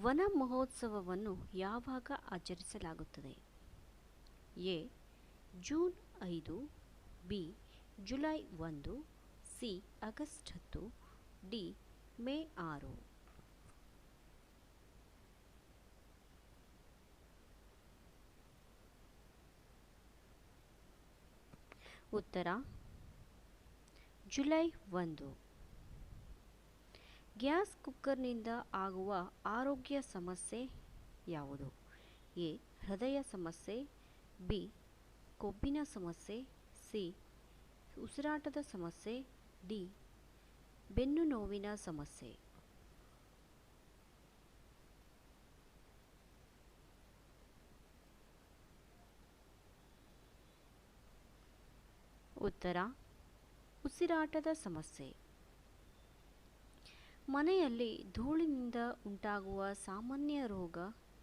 ವನ ಮಹೋತ್ಸವವನ್ನು ಯಾವಾಗ ಆಚರಿಸಲಾಗುತ್ತದೆ? ಎ. ಜೂನ್ ಐದು, ಬಿ. ಜುಲೈ ಒಂದು, ಸಿ. ಆಗಸ್ಟ್ ಹತ್ತು, ಡಿ. ಮೇ ಆರು. ಉತ್ತರ. ಜುಲೈ ಒಂದು. ಗ್ಯಾಸ್ ಕುಕ್ಕರ್ನಿಂದ ಆಗುವ ಆರೋಗ್ಯ ಸಮಸ್ಯೆ ಯಾವುದು? ಎ. ಹೃದಯ ಸಮಸ್ಯೆ, ಬಿ. ಕೊಬ್ಬಿನ ಸಮಸ್ಯೆ, ಸಿ. ಉಸಿರಾಟದ ಸಮಸ್ಯೆ, ಡಿ. ಬೆನ್ನು ನೋವಿನ ಸಮಸ್ಯೆ. ಉತ್ತರ. ಉಸಿರಾಟದ ಸಮಸ್ಯೆ. ಮನೆಯಲ್ಲಿ ಧೂಳಿನಿಂದ ಉಂಟಾಗುವ ಸಾಮಾನ್ಯ ರೋಗ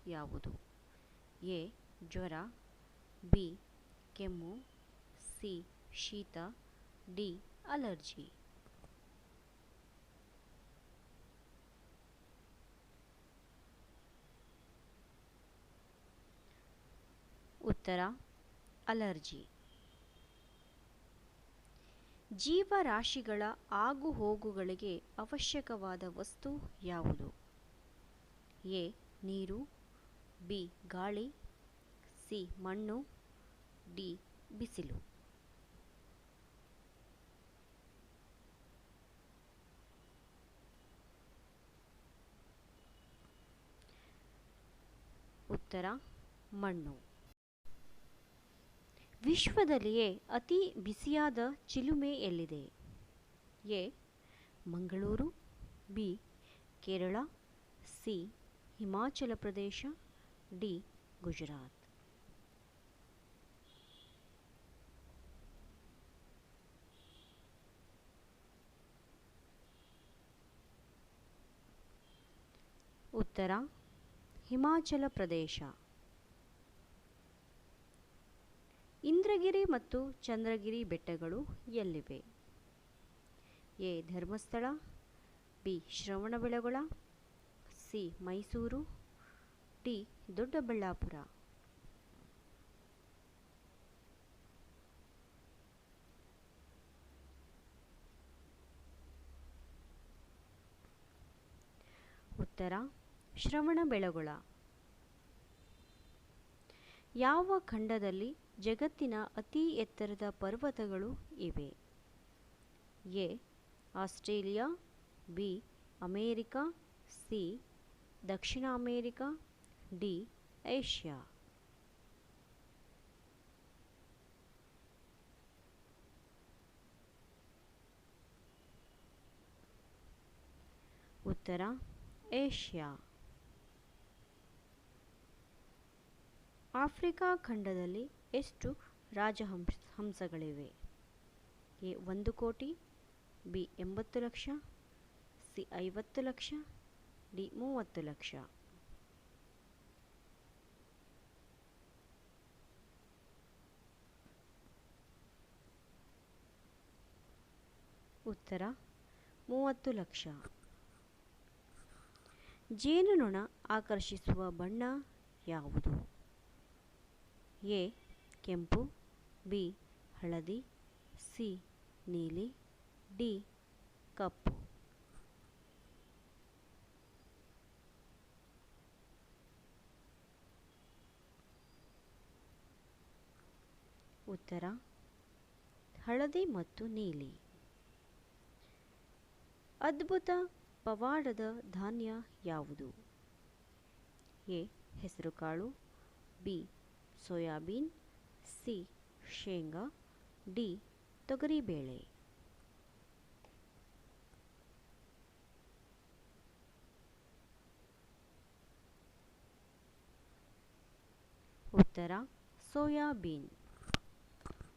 ಯಾವುದು? ಎ, ಜ್ವರ, ಬಿ, ಕೆಮ್ಮು, ಸಿ, ಶೀತ, ಡಿ, ಅಲರ್ಜಿ. ಉತ್ತರ, ಅಲರ್ಜಿ. ಜೀವರಾಶಿಗಳ ಆಗುಹೋಗುಗಳಿಗೆ ಅವಶ್ಯಕವಾದ ವಸ್ತು ಯಾವುದು? ಎ. ನೀರು, ಬಿ. ಗಾಳಿ, ಸಿ. ಮಣ್ಣು, ಡಿ. ಬಿಸಿಲು. ಉತ್ತರ, ಮಣ್ಣು. ವಿಶ್ವದಲ್ಲಿಯೇ ಅತಿ ಬಿಸಿಯಾದ ಚಿಲುಮೆ ಎಲ್ಲಿದೆ? A. Mangaluru, B. Kerala, C. Himachal Pradesh, D. Gujarat. ಉತ್ತರ, ಹಿಮಾಚಲ ಪ್ರದೇಶ. ಇಂದ್ರಗಿರಿ ಮತ್ತು ಚಂದ್ರಗಿರಿ ಬೆಟ್ಟಗಳು ಎಲ್ಲಿವೆ? A. Dharmasthala, B. Shravanabelagola, C. Mysuru, D. Doddaballapura. ಉತ್ತರ, ಶ್ರವಣಬೆಳಗೊಳ. ಯಾವ ಖಂಡದಲ್ಲಿ ಜಗತ್ತಿನ ಅತಿ ಎತ್ತರದ ಪರ್ವತಗಳು ಇವೆ. A. Australia, B. America, C. Dakshina America, D. Asia. ಉತ್ತರ ಏಷ್ಯಾ. ಆಫ್ರಿಕಾ ಖಂಡದಲ್ಲಿ ಎಷ್ಟು ರಾಜಹಂಸ ಹಂಸಗಳಿವೆ? ಎ, ಒಂದು ಕೋಟಿ, ಬಿ, ಎಂಬತ್ತು ಲಕ್ಷ, ಸಿ, ಐವತ್ತು ಲಕ್ಷ, ಡಿ, ಮೂವತ್ತು ಲಕ್ಷ. ಉತ್ತರ, ಮೂವತ್ತು ಲಕ್ಷ. ಜೇನುನೊಣ ಆಕರ್ಷಿಸುವ ಬಣ್ಣ ಯಾವುದು? ಎ, ಕೆಂಪು, ಬಿ, ಹಳದಿ, ಸಿ, ನೀಲಿ, ಡಿ, ಕಪ್ಪು. ಉತ್ತರ, ಹಳದಿ ಮತ್ತು ನೀಲಿ. ಅದ್ಭುತ ಪವಾಡದ ಧಾನ್ಯ ಯಾವುದು? ಎ, ಹೆಸರುಕಾಳು, ಬಿ ಸೋಯಾಬೀನ್ ಸಿ ಶೇಂಗಾ ಡಿ ತೊಗರಿಬೇಳೆ ಉತ್ತರ ಸೋಯಾಬೀನ್.